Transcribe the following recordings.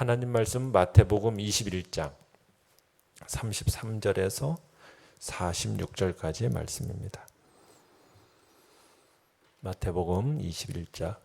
하나님 말씀 마태복음 21장 33절에서 46절까지의 말씀입니다. 마태복음 21장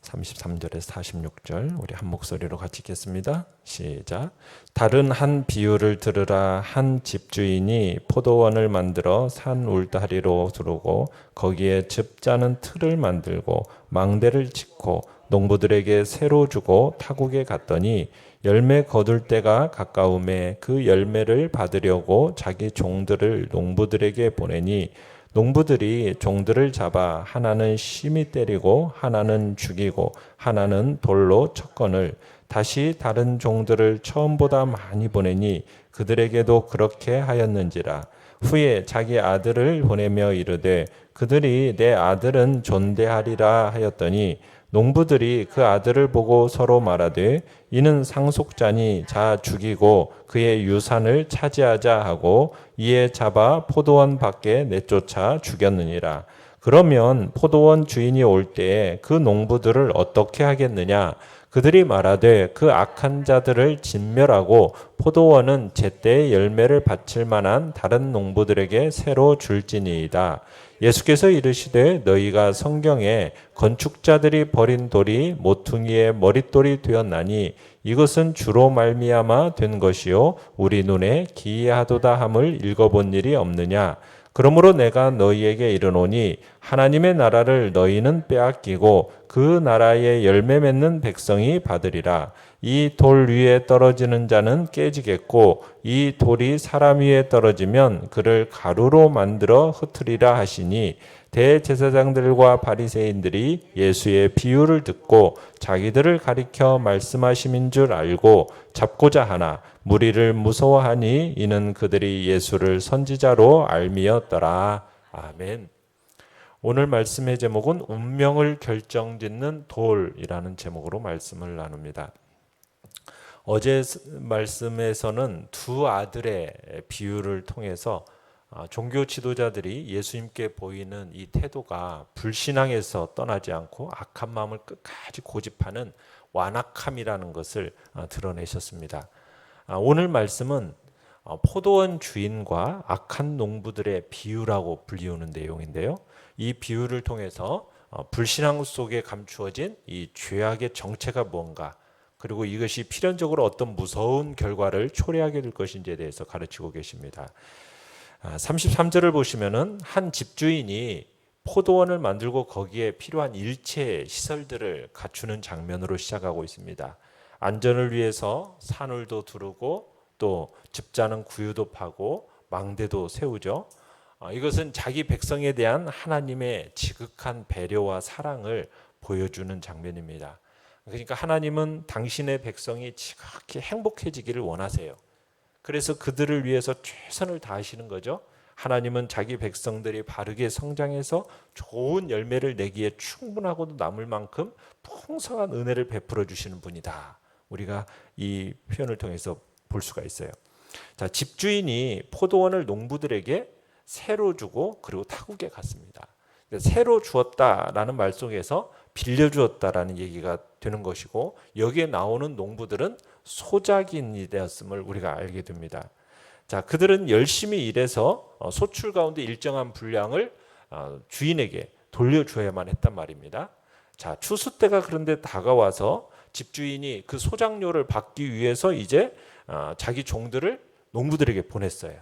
33절에서 46절 우리 한 목소리로 같이 읽겠습니다. 시작. 다른 한 비유를 들으라 한 집주인이 포도원을 만들어 산 울다리로 두르고 거기에 즙 짜는 틀을 만들고 망대를 짓고 농부들에게 새로 주고 타국에 갔더니 열매 거둘 때가 가까움에 그 열매를 받으려고 자기 종들을 농부들에게 보내니 농부들이 종들을 잡아 하나는 심히 때리고 하나는 죽이고 하나는 돌로 쳤건을 다시 다른 종들을 처음보다 많이 보내니 그들에게도 그렇게 하였는지라. 후에 자기 아들을 보내며 이르되 그들이 내 아들은 존대하리라 하였더니 농부들이 그 아들을 보고 서로 말하되 이는 상속자니 자 죽이고 그의 유산을 차지하자 하고 이에 잡아 포도원 밖에 내쫓아 죽였느니라. 그러면 포도원 주인이 올 때에 그 농부들을 어떻게 하겠느냐? 그들이 말하되 그 악한 자들을 진멸하고 포도원은 제때 열매를 바칠 만한 다른 농부들에게 새로 줄지니이다. 예수께서 이르시되 너희가 성경에 건축자들이 버린 돌이 모퉁이의 머릿돌이 되었나니 이것은 주로 말미암아 된 것이요 우리 눈에 기이하도다 함을 읽어본 일이 없느냐 그러므로 내가 너희에게 이르노니 하나님의 나라를 너희는 빼앗기고 그 나라의 열매 맺는 백성이 받으리라. 이 돌 위에 떨어지는 자는 깨지겠고 이 돌이 사람 위에 떨어지면 그를 가루로 만들어 흩으리라 하시니 대제사장들과 바리새인들이 예수의 비유를 듣고 자기들을 가리켜 말씀하심인 줄 알고 잡고자 하나 무리를 무서워하니 이는 그들이 예수를 선지자로 알미었더라. 아멘. 오늘 말씀의 제목은 운명을 결정짓는 돌이라는 제목으로 말씀을 나눕니다. 어제 말씀에서는 두 아들의 비유를 통해서 아, 종교 지도자들이 예수님께 보이는 이 태도가 불신앙에서 떠나지 않고 악한 마음을 끝까지 고집하는 완악함이라는 것을 아, 드러내셨습니다. 아, 오늘 말씀은 어, 포도원 주인과 악한 농부들의 비유라고 불리우는 내용인데요. 이 비유를 통해서 어, 불신앙 속에 감추어진 이 죄악의 정체가 무언가 그리고 이것이 필연적으로 어떤 무서운 결과를 초래하게 될 것인지에 대해서 가르치고 계십니다. 33절을 아, 보시면은 한 집주인이 포도원을 만들고 거기에 필요한 일체 시설들을 갖추는 장면으로 시작하고 있습니다. 안전을 위해서 산울도 두르고 또 집자는 구유도 파고 망대도 세우죠. 아, 이것은 자기 백성에 대한 하나님의 지극한 배려와 사랑을 보여주는 장면입니다. 그러니까 하나님은 당신의 백성이 지극히 행복해지기를 원하세요. 그래서 그들을 위해서 최선을 다하시는 거죠. 하나님은 자기 백성들이 바르게 성장해서 좋은 열매를 내기에 충분하고도 남을 만큼 풍성한 은혜를 베풀어 주시는 분이다. 우리가 이 표현을 통해서 볼 수가 있어요. 자, 집주인이 포도원을 농부들에게 새로 주고 그리고 타국에 갔습니다. 새로 주었다라는 말 속에서 빌려 주었다라는 얘기가 되는 것이고 여기에 나오는 농부들은 소작인이 되었음을 우리가 알게 됩니다. 자, 그들은 열심히 일해서 어, 소출 가운데 일정한 분량을 어, 주인에게 돌려줘야만 했단 말입니다. 자, 추수 때가 그런데 다가와서 집주인이 그 소작료를 받기 위해서 이제 어, 자기 종들을 농부들에게 보냈어요.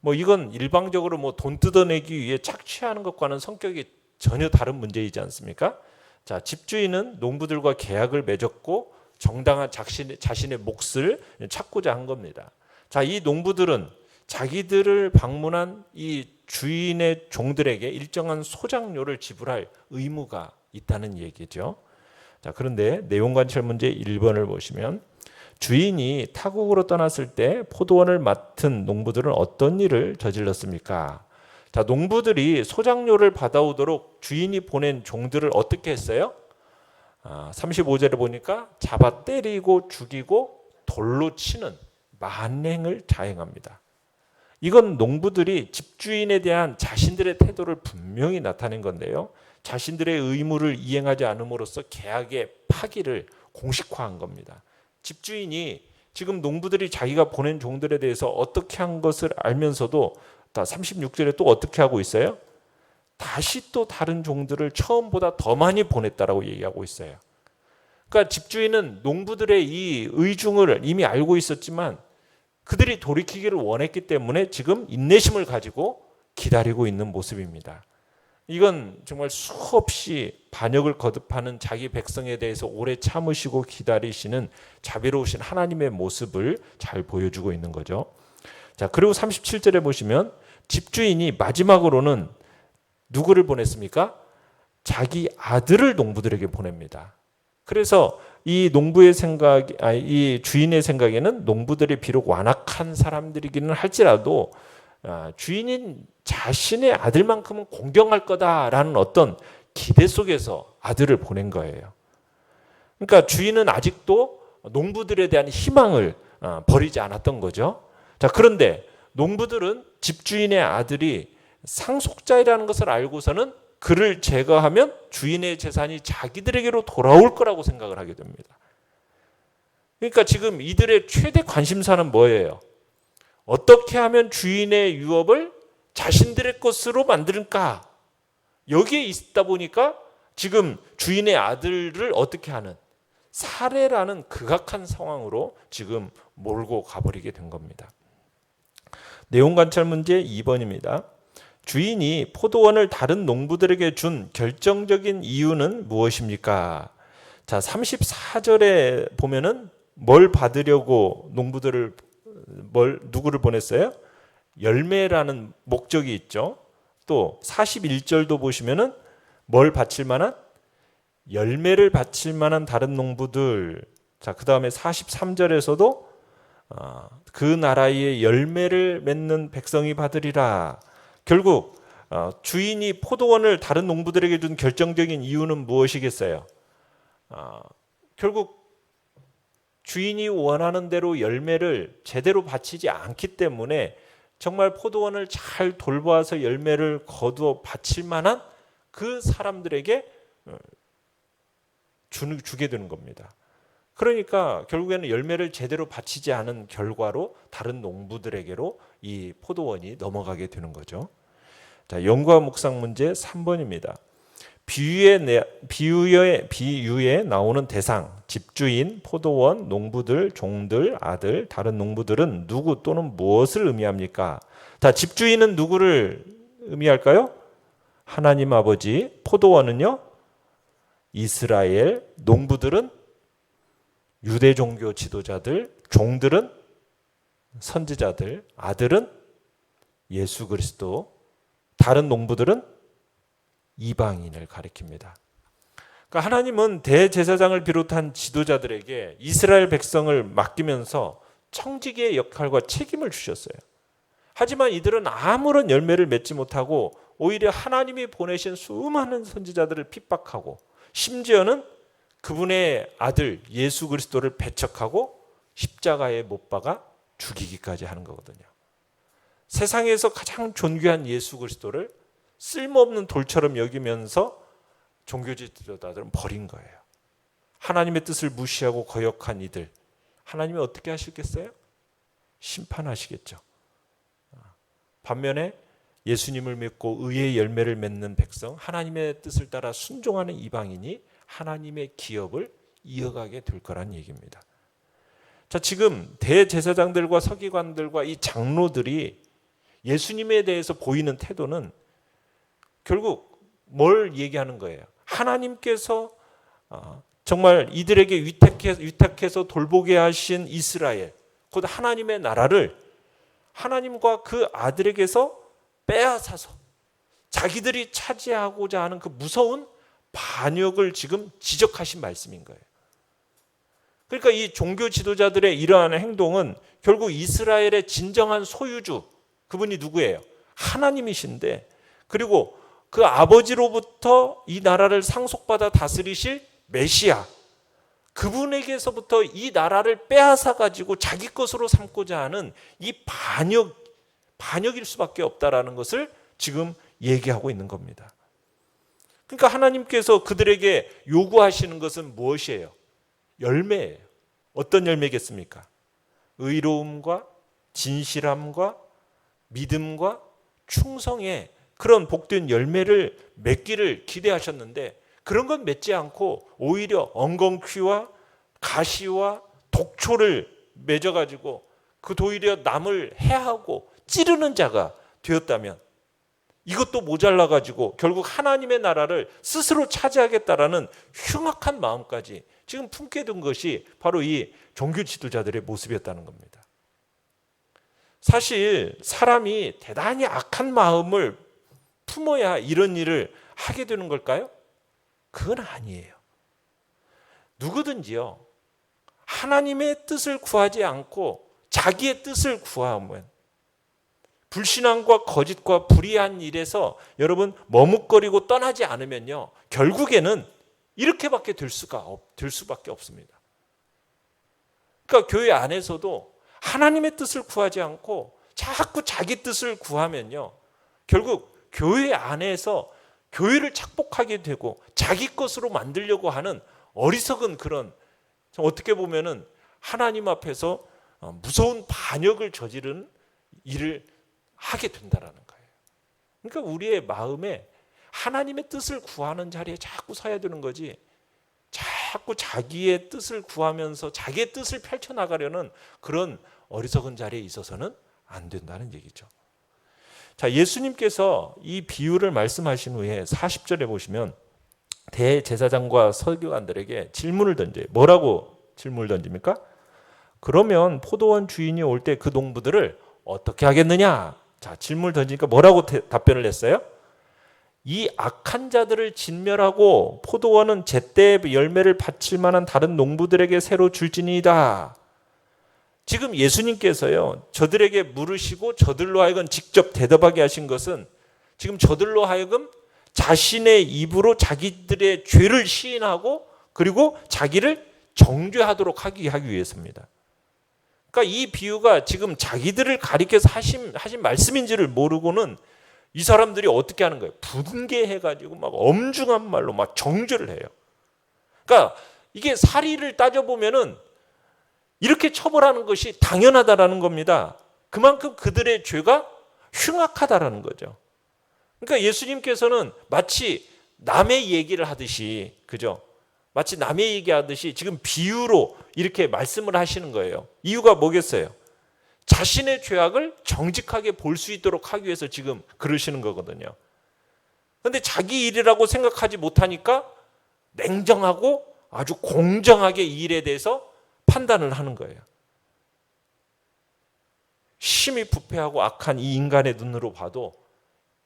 뭐 이건 일방적으로 뭐 돈 뜯어내기 위해 착취하는 것과는 성격이 전혀 다른 문제이지 않습니까? 자, 집주인은 농부들과 계약을 맺었고 정당한 자신의, 자신의 몫을 찾고자 한 겁니다. 자, 이 농부들은 자기들을 방문한 이 주인의 종들에게 일정한 소장료를 지불할 의무가 있다는 얘기죠. 자, 그런데 내용 관찰 문제 1번을 보시면 주인이 타국으로 떠났을 때 포도원을 맡은 농부들은 어떤 일을 저질렀습니까? 자, 농부들이 소장료를 받아오도록 주인이 보낸 종들을 어떻게 했어요? 아, 35절에 보니까 잡아 때리고 죽이고 돌로 치는 만행을 자행합니다. 이건 농부들이 집주인에 대한 자신들의 태도를 분명히 나타낸 건데요. 자신들의 의무를 이행하지 않음으로써 계약의 파기를 공식화한 겁니다. 집주인이 지금 농부들이 자기가 보낸 종들에 대해서 어떻게 한 것을 알면서도 다 36절에 또 어떻게 하고 있어요? 다시 또 다른 종들을 처음보다 더 많이 보냈다라고 얘기하고 있어요. 그러니까 집주인은 농부들의 이 의중을 이미 알고 있었지만 그들이 돌이키기를 원했기 때문에 지금 인내심을 가지고 기다리고 있는 모습입니다. 이건 정말 수없이 반역을 거듭하는 자기 백성에 대해서 오래 참으시고 기다리시는 자비로우신 하나님의 모습을 잘 보여주고 있는 거죠. 자, 그리고 37절에 보시면 집주인이 마지막으로는 누구를 보냈습니까? 자기 아들을 농부들에게 보냅니다. 그래서 이 농부의 생각, 아, 이 주인의 생각에는 농부들이 비록 완악한 사람들이기는 할지라도 아, 주인인 자신의 아들만큼은 공경할 거다라는 어떤 기대 속에서 아들을 보낸 거예요. 그러니까 주인은 아직도 농부들에 대한 희망을 아, 버리지 않았던 거죠. 자, 그런데 농부들은 집주인의 아들이 상속자이라는 것을 알고서는 그를 제거하면 주인의 재산이 자기들에게로 돌아올 거라고 생각을 하게 됩니다. 그러니까 지금 이들의 최대 관심사는 뭐예요? 어떻게 하면 주인의 유업을 자신들의 것으로 만들까? 여기에 있다 보니까 지금 주인의 아들을 어떻게 하는 살해라는 극악한 상황으로 지금 몰고 가버리게 된 겁니다. 내용 관찰 문제 2번입니다. 주인이 포도원을 다른 농부들에게 준 결정적인 이유는 무엇입니까? 자, 34절에 보면은 뭘 받으려고 농부들을 뭘 누구를 보냈어요? 열매라는 목적이 있죠. 또 41절도 보시면은 뭘 바칠 만한 열매를 바칠 만한 다른 농부들. 자, 그다음에 43절에서도 어, 그 나라의 열매를 맺는 백성이 받으리라. 결국 어, 주인이 포도원을 다른 농부들에게 준 결정적인 이유는 무엇이겠어요? 어, 결국 주인이 원하는 대로 열매를 제대로 바치지 않기 때문에 정말 포도원을 잘 돌보아서 열매를 거두어 바칠 만한 그 사람들에게 주게 되는 겁니다. 그러니까 결국에는 열매를 제대로 바치지 않은 결과로 다른 농부들에게로 이 포도원이 넘어가게 되는 거죠. 자, 연구와 묵상 문제 3번입니다. 비유에 비유에 비유에 나오는 대상, 집주인, 포도원, 농부들, 종들, 아들, 다른 농부들은 누구 또는 무엇을 의미합니까? 자, 집주인은 누구를 의미할까요? 하나님 아버지, 포도원은요? 이스라엘, 농부들은 유대 종교 지도자들, 종들은 선지자들, 아들은 예수 그리스도, 다른 농부들은 이방인을 가리킵니다. 그러니까 하나님은 대제사장을 비롯한 지도자들에게 이스라엘 백성을 맡기면서 청지기의 역할과 책임을 주셨어요. 하지만 이들은 아무런 열매를 맺지 못하고 오히려 하나님이 보내신 수많은 선지자들을 핍박하고 심지어는 그분의 아들 예수 그리스도를 배척하고 십자가에 못 박아 죽이기까지 하는 거거든요. 세상에서 가장 존귀한 예수 그리스도를 쓸모없는 돌처럼 여기면서 종교지도자들은 버린 거예요. 하나님의 뜻을 무시하고 거역한 이들 하나님이 어떻게 하시겠어요? 심판하시겠죠. 반면에 예수님을 믿고 의의 열매를 맺는 백성, 하나님의 뜻을 따라 순종하는 이방인이 하나님의 기업을 이어가게 될 거란 얘기입니다. 자, 지금 대제사장들과 서기관들과 이 장로들이 예수님에 대해서 보이는 태도는 결국 뭘 얘기하는 거예요? 하나님께서 어, 정말 이들에게 위탁해서, 위탁해서 돌보게 하신 이스라엘, 곧 하나님의 나라를 하나님과 그 아들에게서 빼앗아서 자기들이 차지하고자 하는 그 무서운 반역을 지금 지적하신 말씀인 거예요. 그러니까 이 종교 지도자들의 이러한 행동은 결국 이스라엘의 진정한 소유주, 그분이 누구예요? 하나님이신데, 그리고 그 아버지로부터 이 나라를 상속받아 다스리실 메시아, 그분에게서부터 이 나라를 빼앗아 가지고 자기 것으로 삼고자 하는 이 반역, 반역일 수밖에 없다라는 것을 지금 얘기하고 있는 겁니다. 그러니까 하나님께서 그들에게 요구하시는 것은 무엇이에요? 열매예요. 어떤 열매겠습니까? 의로움과 진실함과 믿음과 충성의 그런 복된 열매를 맺기를 기대하셨는데 그런 건 맺지 않고 오히려 엉겅퀴와 가시와 독초를 맺어가지고 그 도리어 남을 해하고 찌르는 자가 되었다면 이것도 모자라가지고 결국 하나님의 나라를 스스로 차지하겠다라는 흉악한 마음까지 지금 품게 된 것이 바로 이 종교 지도자들의 모습이었다는 겁니다. 사실 사람이 대단히 악한 마음을 품어야 이런 일을 하게 되는 걸까요? 그건 아니에요. 누구든지요. 하나님의 뜻을 구하지 않고 자기의 뜻을 구하면 불신앙과 거짓과 불의한 일에서 여러분 머뭇거리고 떠나지 않으면요. 결국에는 이렇게밖에 될 수가 없, 될 수밖에 없습니다. 그러니까 교회 안에서도 하나님의 뜻을 구하지 않고 자꾸 자기 뜻을 구하면요. 결국 교회 안에서 교회를 착복하게 되고 자기 것으로 만들려고 하는 어리석은 그런 어떻게 보면은 하나님 앞에서 어, 무서운 반역을 저지른 일을 하게 된다라는 거예요. 그러니까 우리의 마음에 하나님의 뜻을 구하는 자리에 자꾸 서야 되는 거지. 자꾸 자기의 뜻을 구하면서 자기의 뜻을 펼쳐 나가려는 그런 어리석은 자리에 있어서는 안 된다는 얘기죠. 자, 예수님께서 이 비유를 말씀하신 후에 40절에 보시면 대제사장과 서기관들에게 질문을 던져요. 뭐라고 질문을 던집니까? 그러면 포도원 주인이 올 때 그 농부들을 어떻게 하겠느냐? 자, 질문을 던지니까 뭐라고 대, 답변을 했어요? 이 악한 자들을 진멸하고 포도원은 제때 열매를 바칠 만한 다른 농부들에게 새로 줄지니이다. 지금 예수님께서요, 저들에게 물으시고 저들로 하여금 직접 대답하게 하신 것은 지금 저들로 하여금 자신의 입으로 자기들의 죄를 시인하고 그리고 자기를 정죄하도록 하기 위해서입니다. 그러니까 이 비유가 지금 자기들을 가리켜서 하신, 하신 말씀인지를 모르고는 이 사람들이 어떻게 하는 거예요? 분개해가지고 막 엄중한 말로 막 정죄를 해요. 그러니까 이게 사리를 따져보면은 이렇게 처벌하는 것이 당연하다라는 겁니다. 그만큼 그들의 죄가 흉악하다라는 거죠. 그러니까 예수님께서는 마치 남의 얘기를 하듯이, 그죠? 마치 남의 얘기하듯이 지금 비유로 이렇게 말씀을 하시는 거예요. 이유가 뭐겠어요? 자신의 죄악을 정직하게 볼 수 있도록 하기 위해서 지금 그러시는 거거든요. 근데 자기 일이라고 생각하지 못하니까 냉정하고 아주 공정하게 이 일에 대해서 판단을 하는 거예요. 심히 부패하고 악한 이 인간의 눈으로 봐도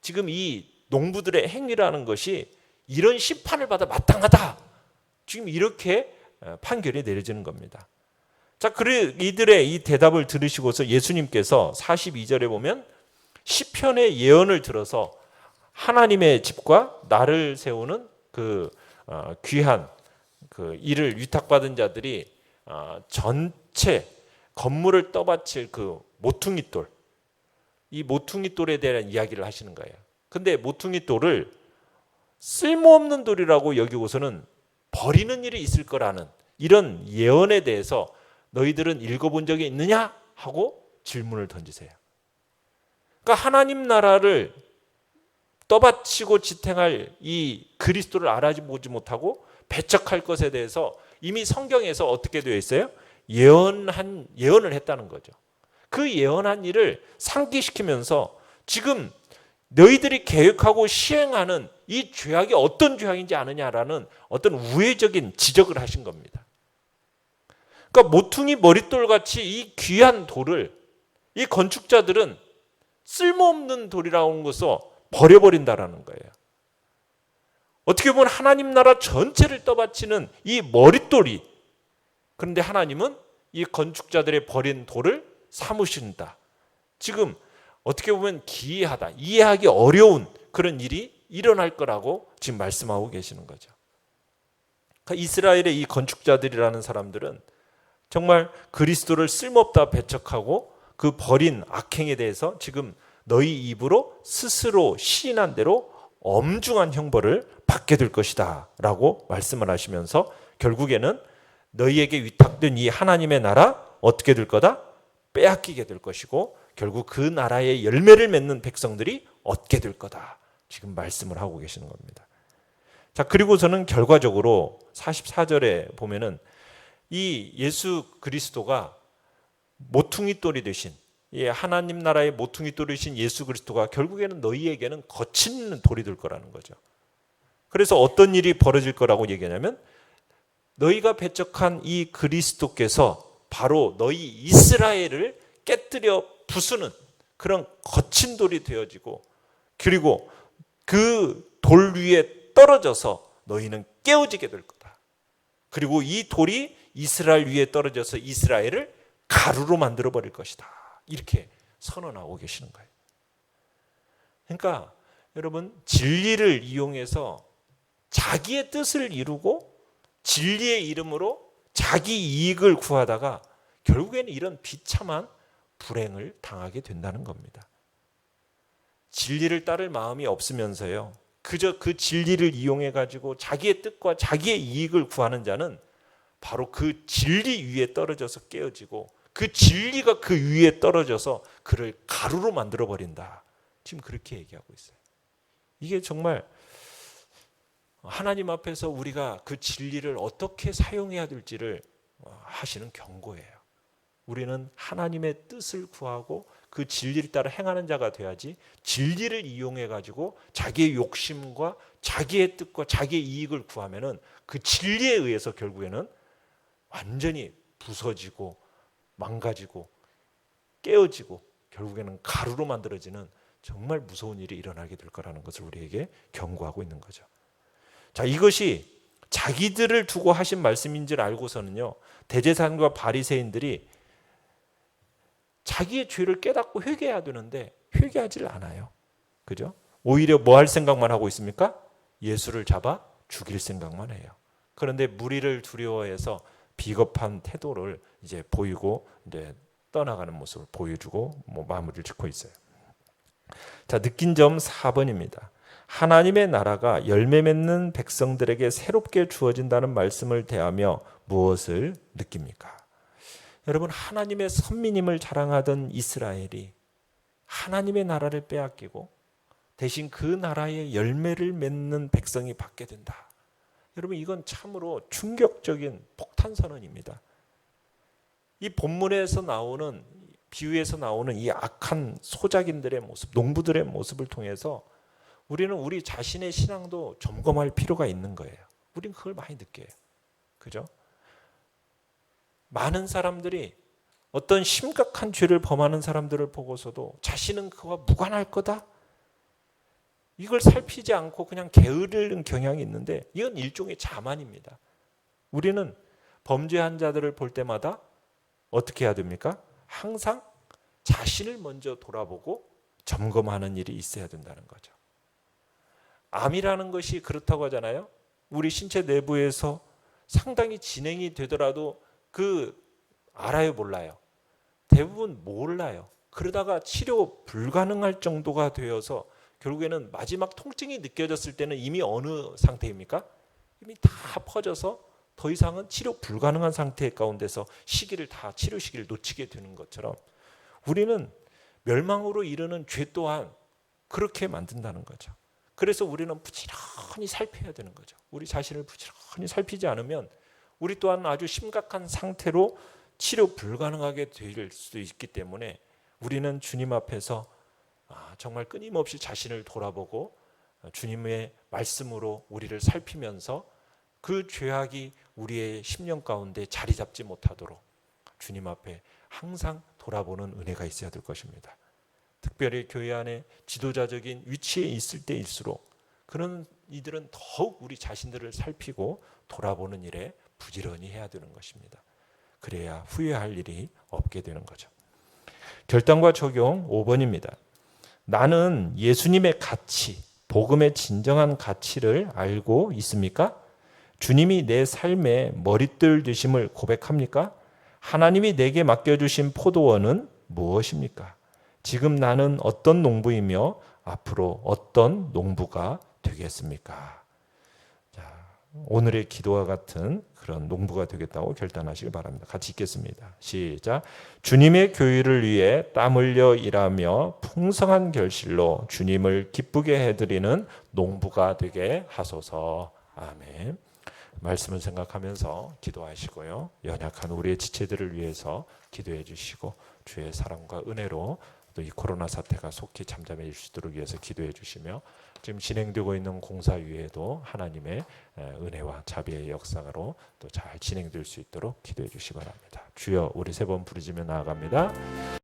지금 이 농부들의 행위라는 것이 이런 심판을 받아 마땅하다. 지금 이렇게 어, 판결이 내려지는 겁니다. 자, 그래 이들의 이 대답을 들으시고서 예수님께서 42절에 보면 시편의 예언을 들어서 하나님의 집과 나를 세우는 그 어, 귀한 그 일을 위탁받은 자들이 어, 전체 건물을 떠받칠 그 모퉁이 돌, 이 모퉁이 돌에 대한 이야기를 하시는 거예요. 근데 모퉁이 돌을 쓸모없는 돌이라고 여기고서는 버리는 일이 있을 거라는 이런 예언에 대해서 너희들은 읽어본 적이 있느냐? 하고 질문을 던지세요. 그러니까 하나님 나라를 떠받치고 지탱할 이 그리스도를 알아보지 못하고 배척할 것에 대해서 이미 성경에서 어떻게 되어 있어요? 예언한 예언을 했다는 거죠. 그 예언한 일을 상기시키면서 지금 너희들이 계획하고 시행하는 이 죄악이 어떤 죄악인지 아느냐라는 어떤 우회적인 지적을 하신 겁니다. 그러니까 모퉁이 머릿돌 같이 이 귀한 돌을 이 건축자들은 쓸모없는 돌이라는 것을 버려버린다라는 거예요. 어떻게 보면 하나님 나라 전체를 떠받치는 이 머릿돌이 그런데 하나님은 이 건축자들의 버린 돌을 삼으신다. 지금 어떻게 보면 기이하다, 이해하기 어려운 그런 일이 일어날 거라고 지금 말씀하고 계시는 거죠. 그러니까 이스라엘의 이 건축자들이라는 사람들은 정말 그리스도를 쓸모없다 배척하고 그 버린 악행에 대해서 지금 너희 입으로 스스로 시인한 대로 엄중한 형벌을 받게 될 것이다 라고 말씀을 하시면서 결국에는 너희에게 위탁된 이 하나님의 나라 어떻게 될 거다? 빼앗기게 될 것이고 결국 그 나라의 열매를 맺는 백성들이 얻게 될 거다. 지금 말씀을 하고 계시는 겁니다. 자, 그리고서는 결과적으로 44절에 보면은 이 예수 그리스도가 모퉁이 돌이 되신 예, 하나님 나라의 모퉁이 돌이신 예수 그리스도가 결국에는 너희에게는 거친 돌이 될 거라는 거죠. 그래서 어떤 일이 벌어질 거라고 얘기하냐면 너희가 배척한 이 그리스도께서 바로 너희 이스라엘을 깨뜨려 부수는 그런 거친 돌이 되어지고 그리고 그 돌 위에 떨어져서 너희는 깨어지게 될 거다. 그리고 이 돌이 이스라엘 위에 떨어져서 이스라엘을 가루로 만들어 버릴 것이다. 이렇게 선언하고 계시는 거예요. 그러니까 여러분 진리를 이용해서 자기의 뜻을 이루고 진리의 이름으로 자기 이익을 구하다가 결국에는 이런 비참한 불행을 당하게 된다는 겁니다. 진리를 따를 마음이 없으면서요. 그저 그 진리를 이용해 가지고 자기의 뜻과 자기의 이익을 구하는 자는 바로 그 진리 위에 떨어져서 깨어지고 그 진리가 그 위에 떨어져서 그를 가루로 만들어 버린다. 지금 그렇게 얘기하고 있어요. 이게 정말 하나님 앞에서 우리가 그 진리를 어떻게 사용해야 될지를 하시는 경고예요. 우리는 하나님의 뜻을 구하고 그 진리를 따라 행하는 자가 돼야지 진리를 이용해 가지고 자기의 욕심과 자기의 뜻과 자기의 이익을 구하면은 그 진리에 의해서 결국에는 완전히 부서지고 망가지고 깨어지고 결국에는 가루로 만들어지는 정말 무서운 일이 일어나게 될 거라는 것을 우리에게 경고하고 있는 거죠. 자, 이것이 자기들을 두고 하신 말씀인 줄 알고서는요. 대제사장과 바리새인들이 자기의 죄를 깨닫고 회개해야 되는데 회개하지를 않아요. 그죠? 오히려 뭐 할 생각만 하고 있습니까? 예수를 잡아 죽일 생각만 해요. 그런데 무리를 두려워해서 비겁한 태도를 이제 보이고 이제 떠나가는 모습을 보여주고 뭐 마무리를 짓고 있어요. 자, 느낀 점 4번입니다. 하나님의 나라가 열매 맺는 백성들에게 새롭게 주어진다는 말씀을 대하며 무엇을 느낍니까? 여러분 하나님의 선민임을 자랑하던 이스라엘이 하나님의 나라를 빼앗기고 대신 그 나라의 열매를 맺는 백성이 받게 된다. 여러분 이건 참으로 충격적인 폭탄 선언입니다. 이 본문에서 나오는 비유에서 나오는 이 악한 소작인들의 모습, 농부들의 모습을 통해서 우리는 우리 자신의 신앙도 점검할 필요가 있는 거예요. 우리는 그걸 많이 느껴요. 그죠? 많은 사람들이 어떤 심각한 죄를 범하는 사람들을 보고서도 자신은 그와 무관할 거다. 이걸 살피지 않고 그냥 게으르는 경향이 있는데 이건 일종의 자만입니다. 우리는 범죄한 자들을 볼 때마다 어떻게 해야 됩니까? 항상 자신을 먼저 돌아보고 점검하는 일이 있어야 된다는 거죠. 암이라는 것이 그렇다고 하잖아요. 우리 신체 내부에서 상당히 진행이 되더라도 그 알아요, 몰라요? 대부분 몰라요. 그러다가 치료 불가능할 정도가 되어서 결국에는 마지막 통증이 느껴졌을 때는 이미 어느 상태입니까? 이미 다 퍼져서 더 이상은 치료 불가능한 상태 가운데서 시기를 다 치료 시기를 놓치게 되는 것처럼 우리는 멸망으로 이르는 죄 또한 그렇게 만든다는 거죠. 그래서 우리는 부지런히 살펴야 되는 거죠. 우리 자신을 부지런히 살피지 않으면 우리 또한 아주 심각한 상태로 치료 불가능하게 될 수도 있기 때문에 우리는 주님 앞에서 아, 정말 끊임없이 자신을 돌아보고 주님의 말씀으로 우리를 살피면서 그 죄악이 우리의 심령 가운데 자리 잡지 못하도록 주님 앞에 항상 돌아보는 은혜가 있어야 될 것입니다. 특별히 교회 안에 지도자적인 위치에 있을 때일수록 그런 이들은 더욱 우리 자신들을 살피고 돌아보는 일에 부지런히 해야 되는 것입니다. 그래야 후회할 일이 없게 되는 거죠. 결단과 적용 5번입니다. 나는 예수님의 가치, 복음의 진정한 가치를 알고 있습니까? 주님이 내 삶의 머릿들 되심을 고백합니까? 하나님이 내게 맡겨주신 포도원은 무엇입니까? 지금 나는 어떤 농부이며 앞으로 어떤 농부가 되겠습니까? 자, 오늘의 기도와 같은 그런 농부가 되겠다고 결단하시기 바랍니다. 같이 읽겠습니다. 시작. 주님의 교회를 위해 땀 흘려 일하며 풍성한 결실로 주님을 기쁘게 해드리는 농부가 되게 하소서. 아멘. 말씀을 생각하면서 기도하시고요. 연약한 우리의 지체들을 위해서 기도해 주시고 주의 사랑과 은혜로 또 이 코로나 사태가 속히 잠잠해질 수 있도록 위해서 기도해 주시며 지금 진행되고 있는 공사 위에도 하나님의 에, 은혜와 자비의 역사로 또 잘 진행될 수 있도록 기도해 주시기 바랍니다. 주여 우리 세 번 부르짖며 나아갑니다.